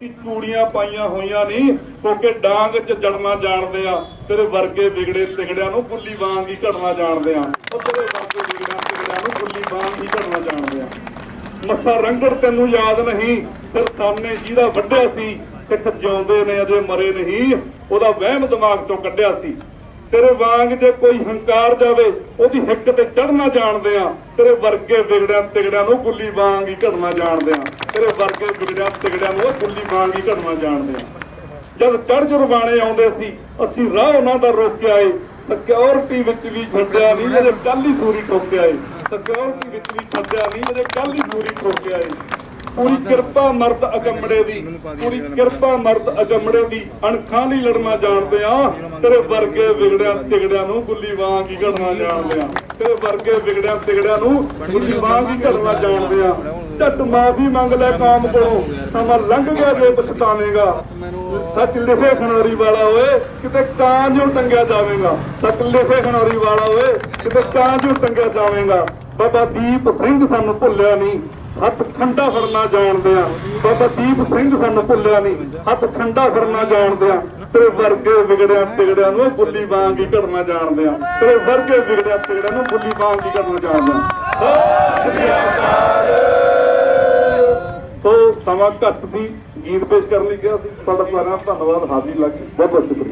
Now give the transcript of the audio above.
ਚੂੜੀਆਂ ਪਾਈਆਂ ਹੋਈਆਂ ਨਹੀਂ ਕਿਉਂਕਿ ਡਾਂਗ 'ਚ ਜੜਨਾ ਜਾਣਦੇ ਆ ਤੇਰੇ ਵਰਗੇ ਵਿਗੜੇ ਤਿਗੜਿਆਂ ਨੂੰ ਗੁੱਲੀ ਵਾਂਗ ਹੀ ਘੜਨਾ ਜਾਣਦੇ ਆ। ਉਹ ਤੇਰੇ ਵਰਗੇ ਵਿਗੜਿਆਂ ਤਿਗੜਿਆਂ ਨੂੰ ਗੁੱਲੀ ਵਾਂਗ ਹੀ ਘੜਨਾ ਜਾਣਦੇ ਆ। ਮੱਸਾ ਰੰਗੜ ਤੈਨੂੰ ਯਾਦ ਨਹੀਂ, ਫਿਰ ਸਾਹਮਣੇ ਜਿਹਦਾ ਵੱਢਿਆ ਸੀ, ਸਿੱਖ ਜਿਉਂਦੇ ਨੇ ਅਜੇ ਮਰੇ ਨਹੀਂ, ਉਹਦਾ ਵਹਿਮ ਦਿਮਾਗ ਚੋਂ ਕੱਢਿਆ ਸੀ। ਤੇਰੇ ਵਾਂਗ ਜੇ ਕੋਈ ਹੰਕਾਰ ਜਾਵੇ, ਉਹਦੀ ਹਿੱਕ ਤੇ ਚੜਨਾ ਜਾਣਦੇ ਆ। ਤੇਰੇ ਵਰਗੇ ਵਿਗੜਿਆਂ ਤਿਗੜਿਆਂ ਨੂੰ ਗੁੱਲੀ ਵਾਂਗ ਹੀ ਘੜਨਾ ਜਾਣਦੇ ਆ। ਤੇਰੇ ਵਰਗੇ ਵਿਗੜਿਆਂ ਤਿਗੜਿਆਂ ਨੂੰ ਗੁੱਲੀ ਵਾਂਗ ਹੀ ਘੜਨਾ ਜਾਣਦੇ ਆ। ਜਦ ਚੜ ਜੁਰਬਾਣੇ ਆਉਂਦੇ ਸੀ, ਅਸੀਂ ਰਾਹ ਉਹਨਾਂ ਦਾ ਰੋਕਿਆ ਏ। ਸਿਕਿਉਰਿਟੀ ਵਿੱਚ ਵੀ ਛੱਡਿਆ ਨਹੀਂ ਇਹਦੇ ਕੱਲ ਹੀ ਸੂਰੀ ਠੋਕਿਆ ਏ। ਸਿਕਿਉਰਿਟੀ ਵਿੱਚ ਵੀ ਛੱਡਿਆ ਨਹੀਂ ਇਹਦੇ ਕੱਲ ਹੀ ਸੂਰੀ ਠੋਕਿਆ ਏ। ਪੂਰੀ ਕਿਰਪਾ ਮਰਦ ਅਗੰਮੜੇ ਦੀ ਪੂਰੀ ਕਿਰਪਾ ਮਰਦ ਅਗੰਮੜੇ ਦੀ ਅਣਖਾਂ ਲਈ ਲੜਨਾ ਜਾਣਦੇ ਆ ਤੇਰੇ ਵਰਗੇ ਵਿਗੜਿਆਂ ਤਿਗੜਿਆਂ ਨੂੰ ਗੁੱਲੀ ਵਾਂਗ ਹੀ ਘੜਨਾ ਜਾਣਦੇ ਆ। ਤੇਰੇ ਵਰਗੇ ਵਿਗੜਿਆਂ ਤਿਗੜਿਆਂ ਨੂੰ ਗੁੱਲੀ ਵਾਂਗ ਹੀ ਘੜਨਾ ਜਾਣਦੇ ਆ। ਝੱਟ ਮਾਫੀ ਮੰਗ ਲੈ ਕਾਮ ਕੋਲੋਂ ਸਮਾਂ ਲੰਘ ਗਿਆ ਜੇ ਪਛਤਾਵੇਂਗਾ। ਸੱਚ ਲਿਖੇ ਖਨੌਰੀ ਵਾਲਾ ਓਏ ਕਿਤੇ ਕਾਂ ਜਿਉਂ ਟੰਗਿਆ ਜਾਵੇਂਗਾ। ਸੱਚ ਲਿਖੇ ਖਨੌਰੀ ਵਾਲਾ ਓਏ ਕਿਤੇ ਕਾਂ ਜਿਉਂ ਟੰਗਿਆ ਜਾਵੇਂਗਾ। ਬਾਬਾ ਦੀਪ ਸਿੰਘ ਸਾਨੂੰ ਭੁੱਲਿਆ ਨਹੀਂ। ਹੱਥ ਖੰਡਾ ਫੜਨਾ ਜਾਣਦੇ ਆ। ਬਾਬਾ ਦੀਪ ਸਿੰਘ ਸਾਨੂੰ ਭੁੱਲਿਆ ਨਹੀਂ। ਹੱਥ ਖੰਡਾ ਫੜਨਾ ਜਾਣਦੇ ਆ। ਤੇਰੇ ਵਰਗੇ ਵਿਗੜਿਆ ਤਿਗੜਿਆਂ ਨੂੰ ਗੁੱਲੀ ਵਾਂਗ ਹੀ ਘੜਨਾ ਜਾਣਦੇ ਆ। ਤੇਰੇ ਵਰਗੇ ਵਿਗੜਿਆ ਤਿਗੜਿਆਂ ਨੂੰ ਗੁੱਲੀ ਵਾਂਗ ਹੀ ਘੜਨਾ ਜਾਣਦੇ ਆ। ਸੋ ਸਮਾਂ ਘੱਟ ਸੀ। ਗੀਤ ਪੇਸ਼ ਕਰਨ ਲਈ ਗਿਆ ਸੀ। ਤੁਹਾਡਾ ਸਾਰਿਆਂ ਧੰਨਵਾਦ। ਹਾਜ਼ਰੀ ਲੱਗੀ ਬਹੁਤ ਬਹੁਤ ਸ਼ੁਕਰੀਆ।